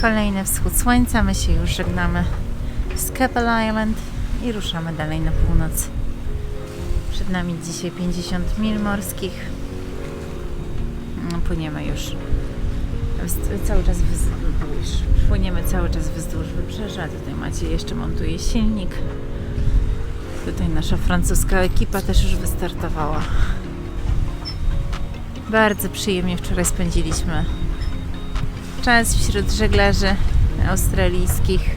Kolejny wschód słońca. My się już żegnamy z Keppel Island i ruszamy dalej na północ. Przed nami dzisiaj 50 mil morskich. Płyniemy już cały czas wzdłuż. Płyniemy cały czas wzdłuż wybrzeża. Tutaj macie jeszcze montuje silnik. Tutaj nasza francuska ekipa też już wystartowała. Bardzo przyjemnie wczoraj spędziliśmy czas wśród żeglarzy australijskich.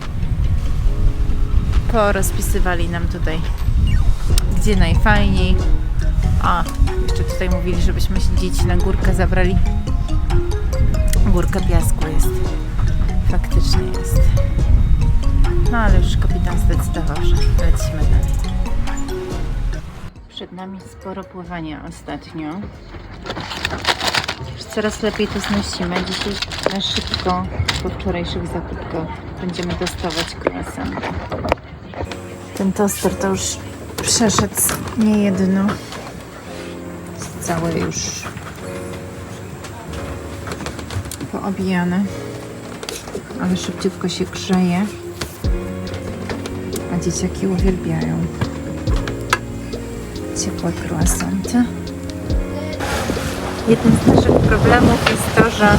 Porozpisywali nam tutaj, gdzie najfajniej. A, jeszcze tutaj mówili, żebyśmy się dzieci na górkę zabrali. Górka piasku jest. Faktycznie jest. No ale już kapitan zdecydował, że lecimy dalej. Przed nami sporo pływania ostatnio. Już coraz lepiej to znosimy. Dzisiaj na szybko, po wczorajszych zakupkach, będziemy dostawać croissanty. Ten toster to już przeszedł niejedno. Jest całe już poobijane. Ale szybciutko się grzeje. A dzieciaki uwielbiają ciepłe croissanty. Jednym z naszych problemów jest to, że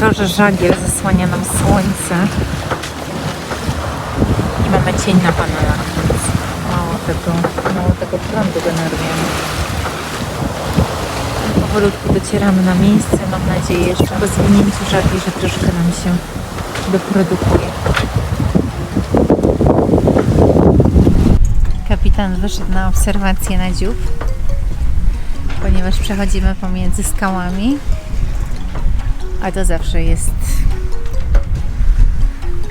to, że żagiel zasłania nam słońce i mamy cień na panelach, więc mało tego, mało tego prądu generujemy. Powolutku docieramy na miejsce. Mam nadzieję, że po zwinięciu żagli, że troszkę nam się doprodukuje. Kapitan wyszedł na obserwację na dziób ponieważ przechodzimy pomiędzy skałami, a to zawsze jest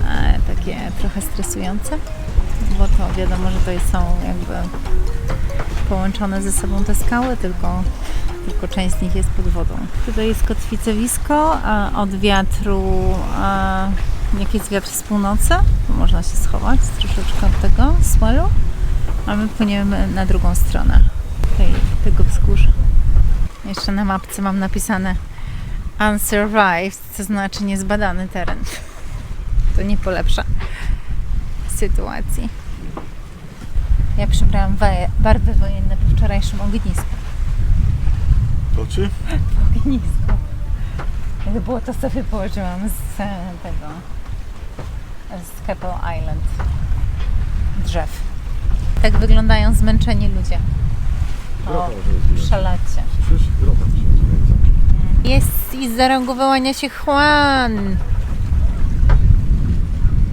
e, takie trochę stresujące, bo to wiadomo, że to są jakby połączone ze sobą te skały, tylko, tylko część z nich jest pod wodą. Tutaj jest kotwicowisko, a od wiatru, jak jest wiatr z północy, można się schować troszeczkę od tego swelu, a my płyniemy na drugą stronę tej, tego wzgórza. Jeszcze na mapce mam napisane unsurvived, to znaczy niezbadany teren. To nie polepsza sytuacji. Ja przybrałam barwy wojenne po wczorajszym ognisku. To czy? Ognisku. Gdyby było to sobie położyłam z e, tego z Keppel Island drzew. Tak wyglądają zmęczeni ludzie. O, może jest i za rogu wyłania się Juan.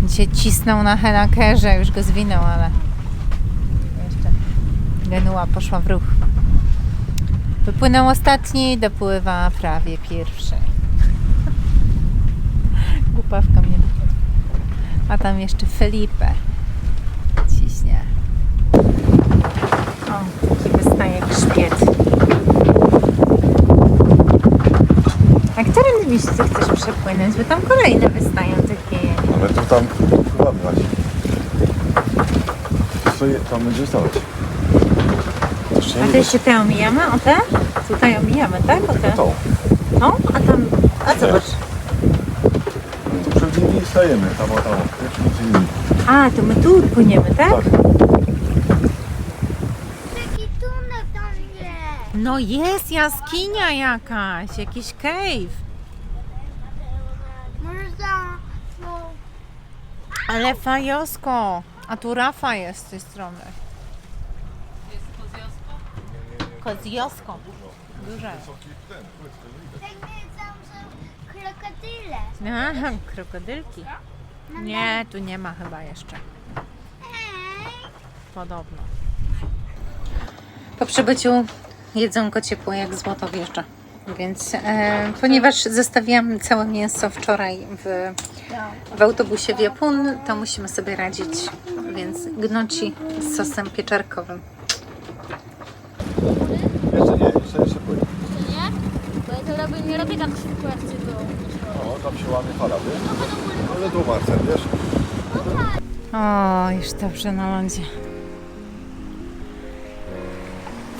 Dzisiaj cisnął na Henakerze, już go zwinął, ale jeszcze Genua poszła w ruch. Wypłynął ostatni, dopływa prawie pierwszy. Głupawka mnie. A tam jeszcze Felipe ciśnie. O, taki wystaje grzbiet. A którym miejscu przepłynąć? Bo tam kolejne wystają takie. Ale to tam ładność. Co je, tam będzie stać? Jeszcze A nie to jeszcze te omijamy? O te? Tutaj omijamy, tak? O te? To. No, a tam... A zobacz. No to przed nimi stajemy. Tam, o, tam. Jeszcze między innymi. A, to my tu płyniemy, tak? Tak. Taki tunel tam jest. No jest jaskinia jakaś, jakiś cave. Może za... No, Ale fajosko. A tu Rafa jest z tej strony. Jest koziosko? Koziosko. Duże. tak są krokodyle. Aha, krokodylki. Nie, tu nie ma chyba jeszcze. Podobno. Po przybyciu jedzonko ciepłe jak złoto wjeżdża. Więc e, ponieważ zostawiłam całe mięso wczoraj w, w autobusie w Japun, to musimy sobie radzić. Więc gnoci z sosem pieczarkowym. Jeszcze nie, jeszcze, jeszcze płynie. nie? Bo ja to robię, nie robię tak szybko jak ty to. O, tam się łamie fala, wiesz? Ale tu Marcel, wiesz? O, już dobrze na lądzie.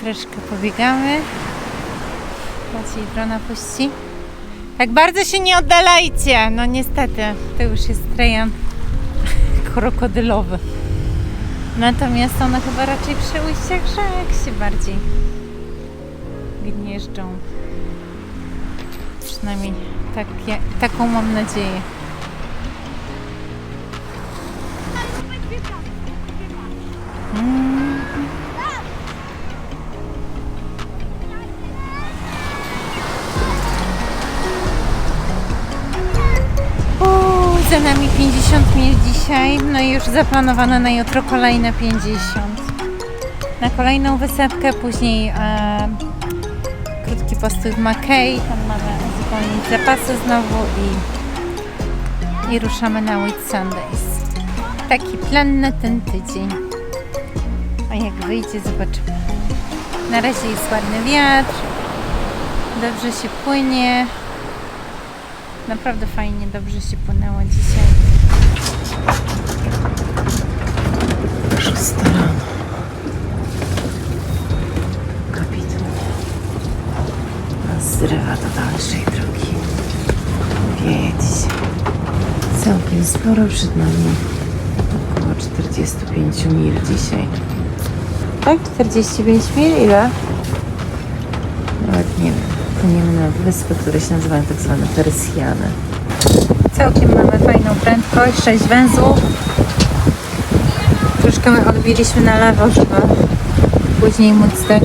Troszkę pobiegamy. Maciej drona puści. Tak bardzo się nie oddalajcie. No niestety, to już jest rejon krokodylowy. Natomiast one chyba raczej przy ujściach rzek się bardziej gnieżdżą. Przynajmniej tak, ja, taką mam nadzieję. Uuu, nami 50 mil dzisiaj, no i już zaplanowane na jutro kolejne 50. Na kolejną wysepkę, później e, krótki postój w Mackay, tam mamy uzupełnić zapasy znowu i, i ruszamy na Whit Sundays. Taki plan na ten tydzień. A jak wyjdzie, zobaczymy. Na razie jest ładny wiatr, dobrze się płynie. Naprawdę fajnie, dobrze się płynęło dzisiaj. Szósta rano. Kapitan nas zrywa do dalszej drogi. Wieje dzisiaj. Całkiem sporo przed nami. Około 45 mil dzisiaj. Tak? 45 mil? Ile? Płyniemy na wyspy, które się nazywają tak zwane Persjany. Całkiem mamy fajną prędkość, 6 węzłów. Troszkę my odbiliśmy na lewo, żeby później móc dać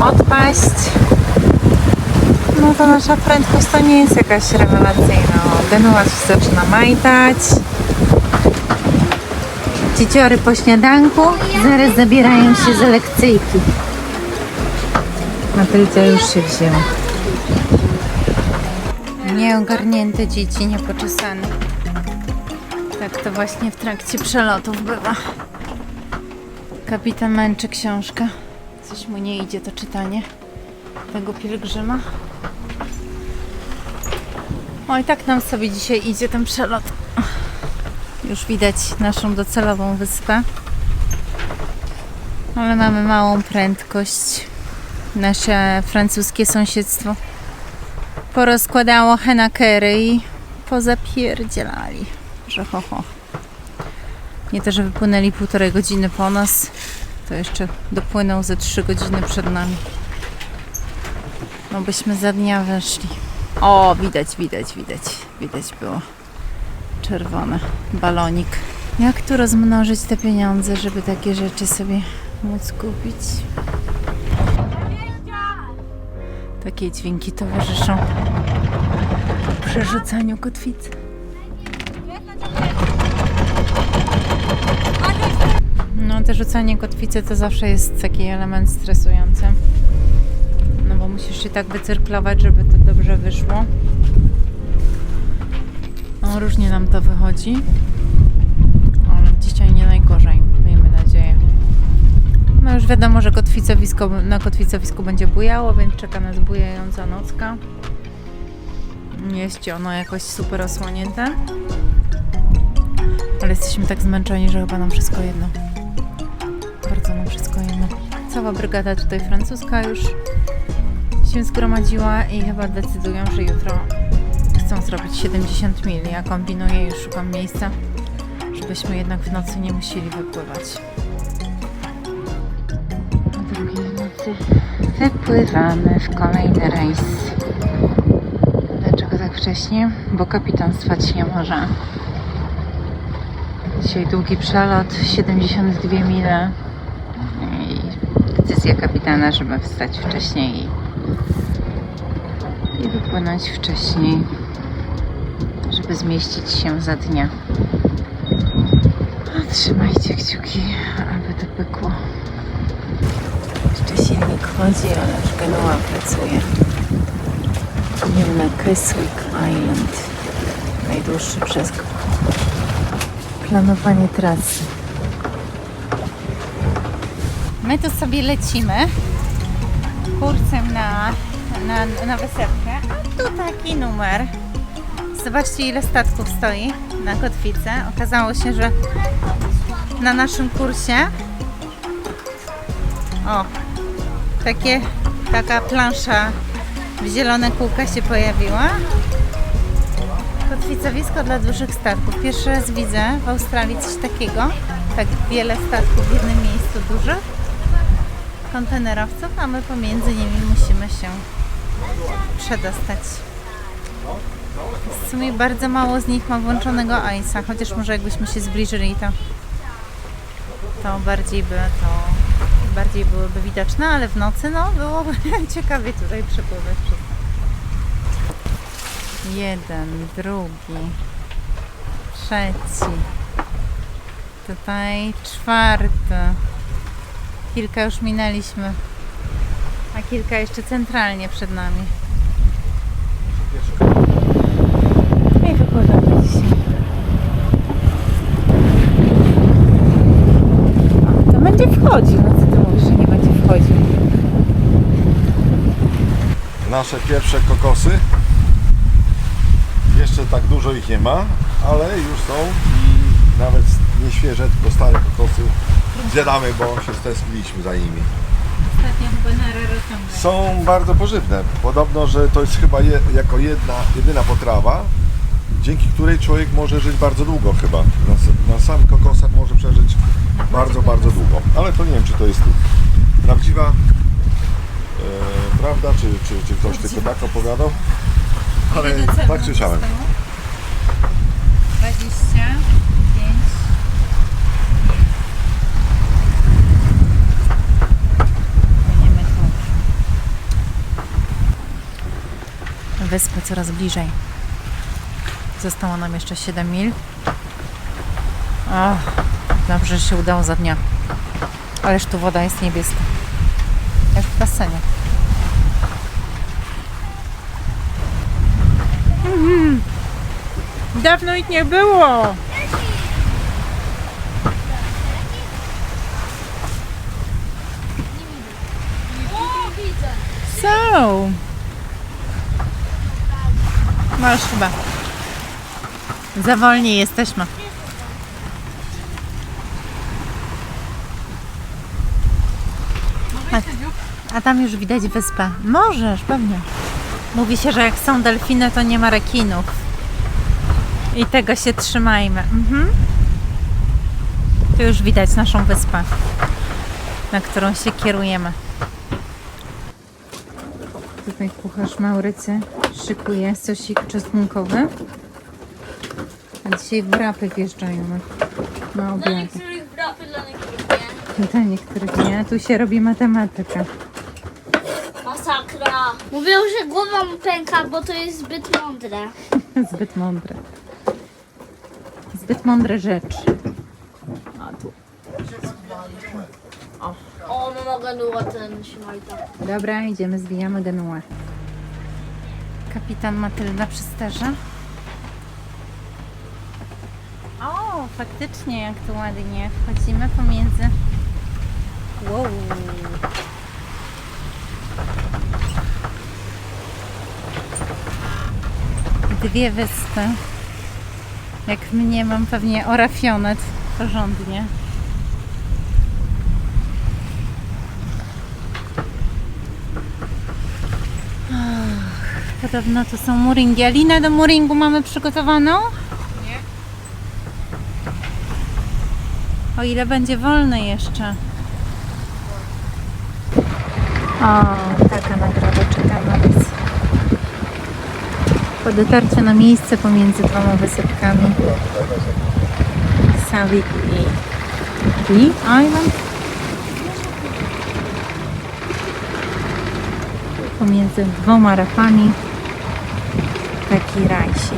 odpaść. No to nasza prędkość to nie jest jakaś rewelacyjna. O, Genuła się zaczyna majtać. Dzieciory po śniadanku zaraz zabierają się za lekcyjki. Matylda już się wzięła. Nieogarnięte dzieci, niepoczesane. Tak to właśnie w trakcie przelotów bywa. Kapitan męczy książkę. Coś mu nie idzie to czytanie tego pielgrzyma. O i tak nam sobie dzisiaj idzie ten przelot. Już widać naszą docelową wyspę. Ale mamy małą prędkość nasze francuskie sąsiedztwo porozkładało henakery i pozapierdzielali, że ho, ho. Nie to, że wypłynęli półtorej godziny po nas, to jeszcze dopłynął ze trzy godziny przed nami. No byśmy za dnia weszli. O, widać, widać, widać, widać było czerwone, balonik. Jak tu rozmnożyć te pieniądze, żeby takie rzeczy sobie móc kupić? Takie dźwięki towarzyszą przerzucaniu kotwicy. No, te rzucanie kotwicy to zawsze jest taki element stresujący. No bo musisz się tak wycyrklować, żeby to dobrze wyszło. No, różnie nam to wychodzi. Już wiadomo, że kotwicowisko, na kotwicowisku będzie bujało, więc czeka nas bujająca nocka. Nie jest ono jakoś super osłonięte. Ale jesteśmy tak zmęczeni, że chyba nam wszystko jedno. Bardzo nam wszystko jedno. Cała brygada tutaj francuska już się zgromadziła i chyba decydują, że jutro chcą zrobić 70 mil. Ja kombinuję, już szukam miejsca, żebyśmy jednak w nocy nie musieli wypływać. Wypływamy w kolejny rejs. Dlaczego tak wcześnie? Bo kapitan spać nie może. Dzisiaj długi przelot, 72 mile i decyzja kapitana, żeby wstać wcześniej i, wypłynąć wcześniej, żeby zmieścić się za dnia. Trzymajcie kciuki, aby to pykło. Silnik chodzi, ale już Genoa pracuje. Idziemy na Keswick Island. Najdłuższy przeskok. Planowanie trasy. My tu sobie lecimy kursem na, na, na wysepkę, a tu taki numer. Zobaczcie ile statków stoi na kotwicy. Okazało się, że na naszym kursie o, takie, taka plansza Zielone kółka się pojawiła. Kotwicowisko dla dużych statków. Pierwszy raz widzę w Australii coś takiego. Tak wiele statków w jednym miejscu dużych. Kontenerowców, a my pomiędzy nimi musimy się przedostać. W sumie bardzo mało z nich ma włączonego ICE, chociaż może jakbyśmy się zbliżyli, to, to bardziej by to bardziej byłyby widoczne, ale w nocy no byłoby ciekawie tutaj przepływać Jeden, drugi, trzeci, tutaj czwarty. Kilka już minęliśmy, a kilka jeszcze centralnie przed nami. I wykładamy dzisiaj. A, Nasze pierwsze kokosy. Jeszcze tak dużo ich nie ma, ale już są i nawet nie świeże, tylko stare kokosy zjadamy, bo się stęskniliśmy za nimi. Są bardzo pożywne. Podobno, że to jest chyba je, jako jedna, jedyna potrawa, dzięki której człowiek może żyć bardzo długo chyba. Na, na sam kokosach może przeżyć bardzo, bardzo długo. Ale to nie wiem, czy to jest prawdziwa e, prawda, czy, czy, czy ktoś tylko tak opowiadał. Ale cen tak słyszałem. zostało? 25. Płyniemy tu. Wyspy coraz bliżej. Zostało nam jeszcze 7 mil. O, dobrze, że się udało za dnia. Ależ tu woda jest niebieska. Jak w basenie. Dawno ich nie było. Są. Masz chyba. Za wolni jesteśmy. A tam już widać wyspę. Możesz, pewnie. Mówi się, że jak są delfiny, to nie ma rekinów. I tego się trzymajmy. Mhm. Tu już widać naszą wyspę, na którą się kierujemy. Tutaj kucharz Maurycy szykuje sosik czosnkowy. A dzisiaj wrapy wjeżdżają na, Dla obiad. niektórych brapy, dla niektórych nie. Dla niektórych nie. Tu się robi matematyka. Mówią, że głowa mu pęka, bo to jest zbyt mądre. Zbyt mądre. Zbyt mądre rzeczy. A tu. O, no mogę długo ten śmajta. Dobra, idziemy, zbijamy genuę. Kapitan Matylda przy sterze. O, faktycznie, jak tu ładnie. Wchodzimy pomiędzy. Wow. Dwie wyspy. Jak mnie mam pewnie orafionet porządnie. Podobno to są muringi. Alina do muringu mamy przygotowaną? Nie. O ile będzie wolny jeszcze. O, taka nagroda czeka na nas. Po dotarciu na miejsce pomiędzy dwoma wysypkami. Savik i Lee Island. pomiędzy dwoma rafami taki raj się.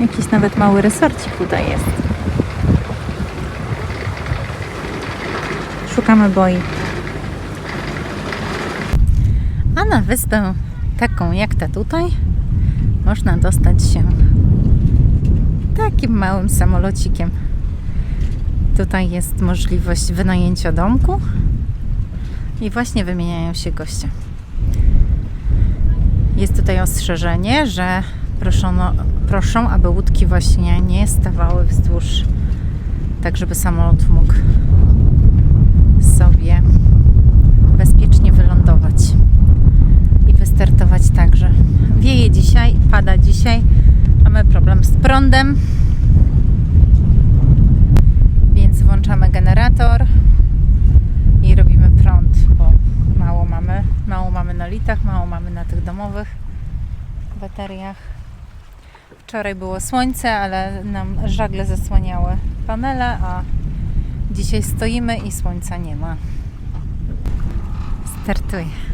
Jakiś nawet mały resorcik tutaj jest. Szukamy boi. A na wyspę taką jak ta tutaj można dostać się takim małym samolocikiem. Tutaj jest możliwość wynajęcia domku i właśnie wymieniają się goście. Jest tutaj ostrzeżenie, że proszono, proszą, aby łódki właśnie nie stawały wzdłuż, tak żeby samolot mógł sobie bezpiecznie wylądować i Wieje dzisiaj, pada dzisiaj. Mamy problem z prądem. Więc włączamy generator i robimy prąd, bo mało mamy. Mało mamy na litach, mało mamy na tych domowych bateriach. Wczoraj było słońce, ale nam żagle zasłaniały panele, a dzisiaj stoimy i słońca nie ma. Startuję.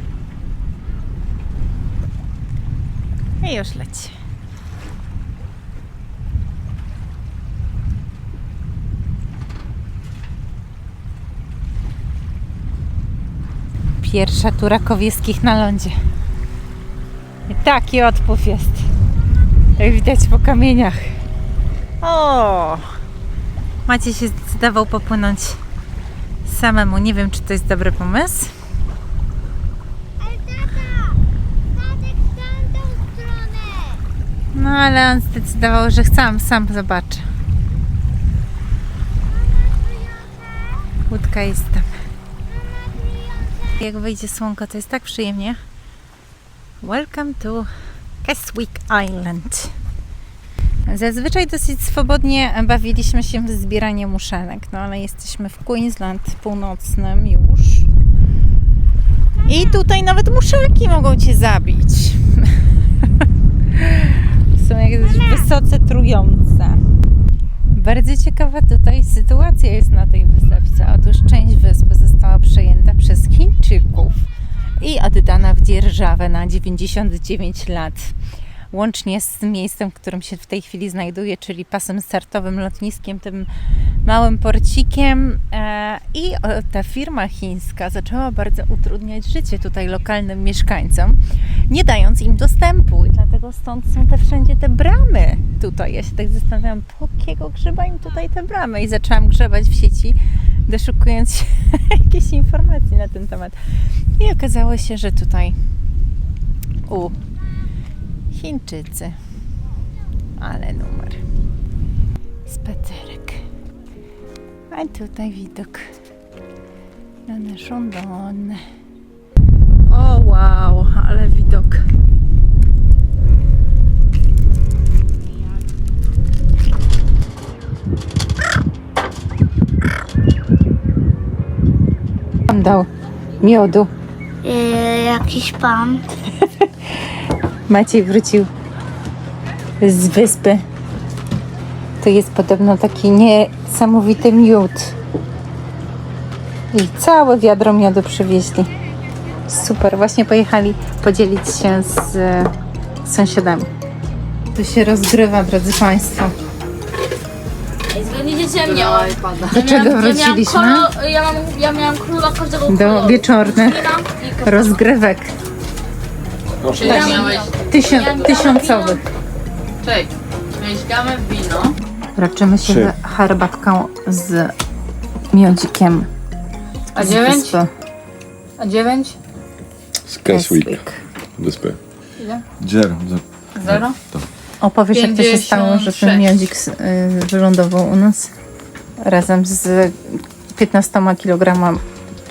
I już leci. Pierwsza tura kowieckich na lądzie. I taki odpływ jest. Jak widać po kamieniach. O! Macie się zdecydował popłynąć samemu. Nie wiem, czy to jest dobry pomysł. Ale tata! Tatek w tamtą stronę! No ale on zdecydował, że sam, sam zobaczy. Łódka jest tam. Jak wyjdzie słonko, to jest tak przyjemnie. Welcome to Keswick Island. Zazwyczaj dosyć swobodnie bawiliśmy się w zbieranie muszelek, no ale jesteśmy w Queensland północnym już. I tutaj nawet muszelki mogą cię zabić. Są jakieś wysoce trujące. Bardzo ciekawa tutaj sytuacja jest na tej wysepce. Otóż część wyspy została przejęta przez Chińczyków i oddana w dzierżawę na 99 lat. Łącznie z miejscem, w którym się w tej chwili znajduje, czyli pasem startowym, lotniskiem, tym małym porcikiem. E, I ta firma chińska zaczęła bardzo utrudniać życie tutaj lokalnym mieszkańcom, nie dając im dostępu. I dlatego stąd są te wszędzie te bramy tutaj. Ja się tak zastanawiałam, po jakiego grzyba im tutaj te bramy? I zaczęłam grzebać w sieci, doszukując się jakiejś informacji na ten temat. I okazało się, że tutaj u Chińczycy. Ale numer. Spacerek. A tutaj widok na naszą donę. O wow, ale widok. Pan dał miodu. Yy, jakiś pan. Maciej wrócił z wyspy. To jest podobno taki niesamowity miód. I całe wiadro miodu przywieźli. Super, właśnie pojechali podzielić się z sąsiadami. Tu się rozgrywa, drodzy Państwo. Zgadnijcie, co ja miałam. Do czego wróciliśmy? Ja miałam, kolor, ja, mam, ja miałam króla każdego Do koloru. wieczornych i rozgrywek Proszę. Ja miałeś, tysią, tysiącowych. cześć, gamę wino. Raczymy się Trzy. herbatką z miodzikiem. A z dziewięć? wyspy A dziewięć? Z Keswick. Wyspy. Ile? Zero? Opowiesz, jak to się stało, że ten 56. miodzik s- y, wylądował u nas razem z 15 kilogramam,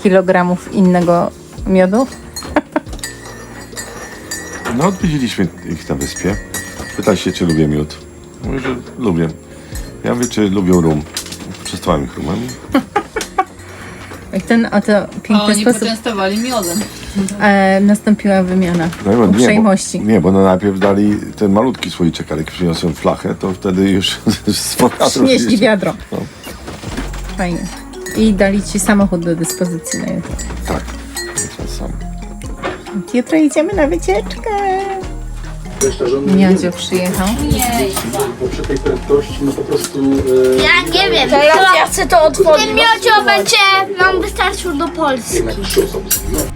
kilogramów innego miodu. No odwiedziliśmy ich na wyspie. Pytali się, czy lubię miód. Mówię, że lubię. Ja mówię, czy lubią rum. Przestałem ich rumem. I ten oto A piękny oni sposób poczęstowali miodem. e, nastąpiła wymiana No, bo- uprzejmości. Nie, bo, nie, bo no najpierw dali ten malutki słoiczek, ale jak przyniosłem flachę, to wtedy już z powrotem Przynieśli wiadro. No. Fajnie. I dali ci samochód do dyspozycji na jutro. Tak. To sam. Jutro idziemy na wycieczkę. Miodziu przyjechał. bo przy tej prędkości no po prostu e, Ja nie wiem. Teraz ja chcę to otworzyć. Ten miodzio będzie nam wystarczył do Polski. jednak trzy osoby zginęły.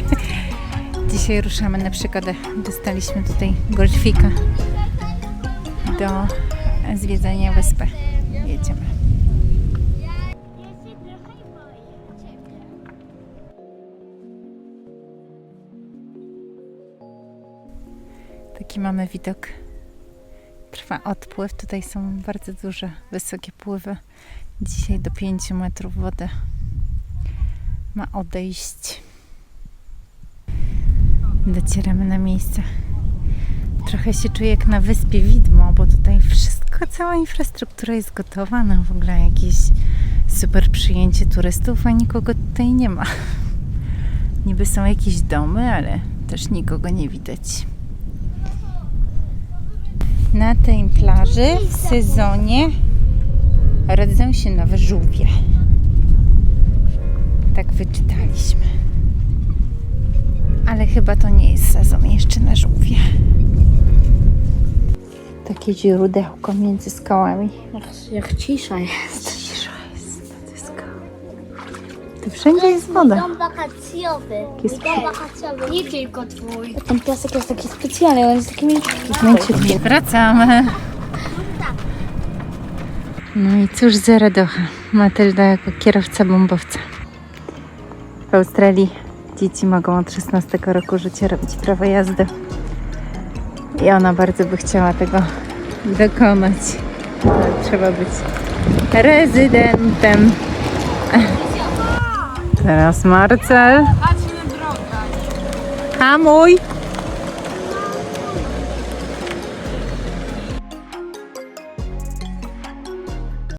Dzisiaj ruszamy na przygodę. Dostaliśmy tutaj golfika do zwiedzania wyspy. Jedziemy. Taki mamy widok. Trwa odpływ. Tutaj są bardzo duże, wysokie pływy. Dzisiaj do 5 metrów wody ma odejść. Docieramy na miejsce. Trochę się czuję jak na wyspie widmo, bo tutaj wszystko, cała infrastruktura jest gotowa na w ogóle jakieś super przyjęcie turystów, a nikogo tutaj nie ma. Niby są jakieś domy, ale też nikogo nie widać. Na tej plaży w sezonie rodzą się nowe żółwie. Tak wyczytaliśmy. Ale chyba to nie jest sezon jeszcze na żółwie. Takie źródełko między skałami. Jak jest. Cisza jest. Tu wszędzie jest woda. Dom wakacjowy. Jest Dom wakacjowy. Nie tylko twój. Ten piasek jest taki specjalny, on jest taki mięciutki. Wracamy. No i cóż za radocha. Matylda jako kierowca bombowca. W Australii dzieci mogą od 16 roku życia robić prawo jazdy. I ona bardzo by chciała tego dokonać. Ale trzeba być rezydentem. Teraz Marcel. Hamuj!